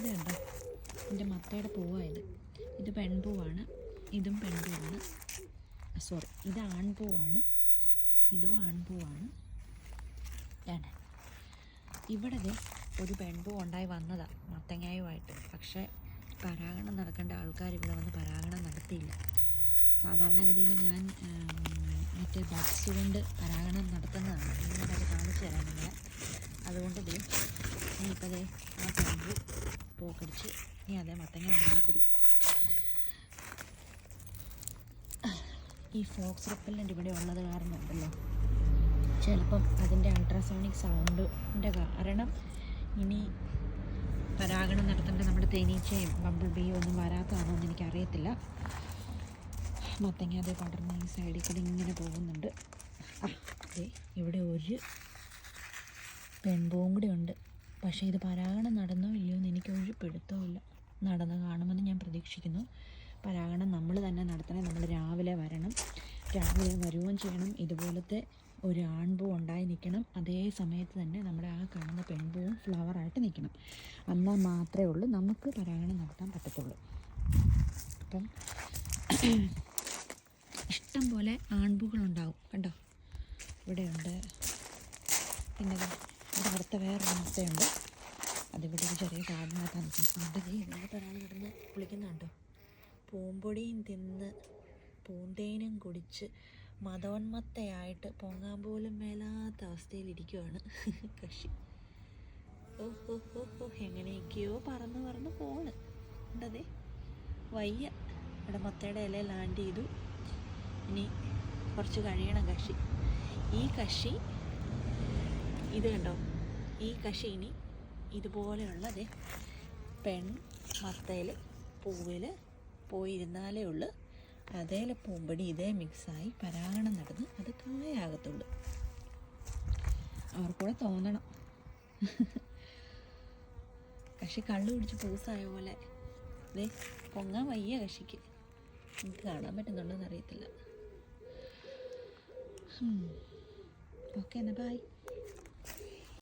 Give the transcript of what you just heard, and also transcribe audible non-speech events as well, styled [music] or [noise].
ഇത് കണ്ടോ എന്റെ മത്തയുടെ പൂവായത്. ഇത് പെൺപൂവാണ്. ഇതും പെൺപൂവാണ്. സോറി ഇത് ആൺപൂവാണ്. ഇതും ആൺപൂവാണ്. ഇതാണ്. ഇവിടെ ഒരു പെൺപൂ ഉണ്ടായി വന്നതാണ് മത്തങ്ങായുമായിട്ട്. പക്ഷേ പരാഗണം നടക്കേണ്ട ആൾക്കാർ ഇവിടെ വന്ന് പരാഗണം നടത്തിയില്ല. സാധാരണഗതിയിൽ ഞാൻ മറ്റേ ബഡ്സ് കൊണ്ട് പരാഗണം നടത്തുന്നതാണ്. ഞാനത് കാണിച്ചു തരാൻ അതുകൊണ്ട് ഇതേ ഇനിയിപ്പോൾ ആ പെൺപൂ പോക്കടിച്ച്. ഇനി അതേ മത്തങ്ങ ഉണ്ടാകത്തില്ല ഈ ഫോക്സ് റിപ്പല്ലന്റ് ഇവിടെ ഉള്ളത് കാരണം ഉണ്ടല്ലോ. ചിലപ്പം അതിന്റെ അൾട്രാസോണിക് സൗണ്ടിന്റെ കാരണം ഇനി പരാഗണം നടത്തേണ്ട നമ്മുടെ തേനീച്ചയും ബമ്പിൾ ബീയും ഒന്നും വരാത്തതാണോ എന്ന് എനിക്കറിയത്തില്ല. മത്തങ്ങ അത് പടർന്ന് ഈ സൈഡിൽ കൂടി ഇങ്ങനെ പോകുന്നുണ്ട്. ഇവിടെ ഒരു പെൺപൂവും കൂടി ഉണ്ട്. പക്ഷേ ഇത് പരാഗണം നടന്നോ ഇല്ലയോ എന്ന് എനിക്ക് ഒരു പിടുത്തവും ഇല്ല. നടന്ന് കാണുമെന്ന് ഞാൻ പ്രതീക്ഷിക്കുന്നു. പരാഗണം നമ്മൾ തന്നെ നടത്തണേ. നമ്മൾ രാവിലെ വരണം. രാവിലെ വരുകയും ചെയ്യണം. ഇതുപോലത്തെ ഒരു ആൺപൂ ഉണ്ടായി നിൽക്കണം. അതേ സമയത്ത് തന്നെ നമ്മുടെ ആ കാണുന്ന പെൺപൂവും ഫ്ലവറായിട്ട് നിൽക്കണം. എന്നാൽ മാത്രമേ ഉള്ളൂ നമുക്ക് പരാഗണം നടത്താൻ പറ്റത്തുള്ളൂ. അപ്പം ഇഷ്ടം പോലെ ആൺപൂകളുണ്ടാവും അടുത്ത വേറൊരു അവസ്ഥയുണ്ട്. അതിവിടെ ഒരു ചെറിയ കാടിനകത്താണ് നിൽക്കുന്നത് അവിടെ നീ ഇതിനകത്ത് ഒരാൾ കിടന്ന് കുളിക്കുന്നുണ്ടോ. പൂമ്പൊടിയും തിന്ന് പൂന്തേനും കുടിച്ച് മതോന്മത്തയായിട്ട് പൊങ്ങാൻ പോലും മേലാത്ത അവസ്ഥയിലിരിക്കുവാണ് [laughs] കക്ഷി. ഓ ഹോ ഹോ ഹോ എങ്ങനെയൊക്കെയോ പറന്ന് പറന്ന് പോണ്. ഉണ്ടതേ. വയ്യ. ഇവിടെ മത്തയുടെ ഇല ലാൻഡ് ചെയ്തു. ഇനി കുറച്ച് കഴിയണം കക്ഷി. ഈ കക്ഷി ഇത് കണ്ടോ? ഈ കക്ഷി ഇനി ഇതുപോലെയുള്ള ദേ പെൺ മത്തയിൽ പൂവിൽ പോയിരുന്നാലേ ഉള്ളൂ. അതേലെ പൂമ്പടി ഇതേ മിക്സായി പരാഗണം നടന്ന് അത് കായാകത്തുള്ളൂ. അവർക്കൂടെ തോന്നണം. കക്ഷി കള്ളു പിടിച്ച് പൂസായ പോലെ. ദേ പൊങ്ങാൻ വയ്യ കക്ഷിക്ക് എനിക്ക് കാണാൻ പറ്റുന്നുണ്ടോ എന്നറിയത്തില്ല ഓക്കെ എന്നാ ബൈ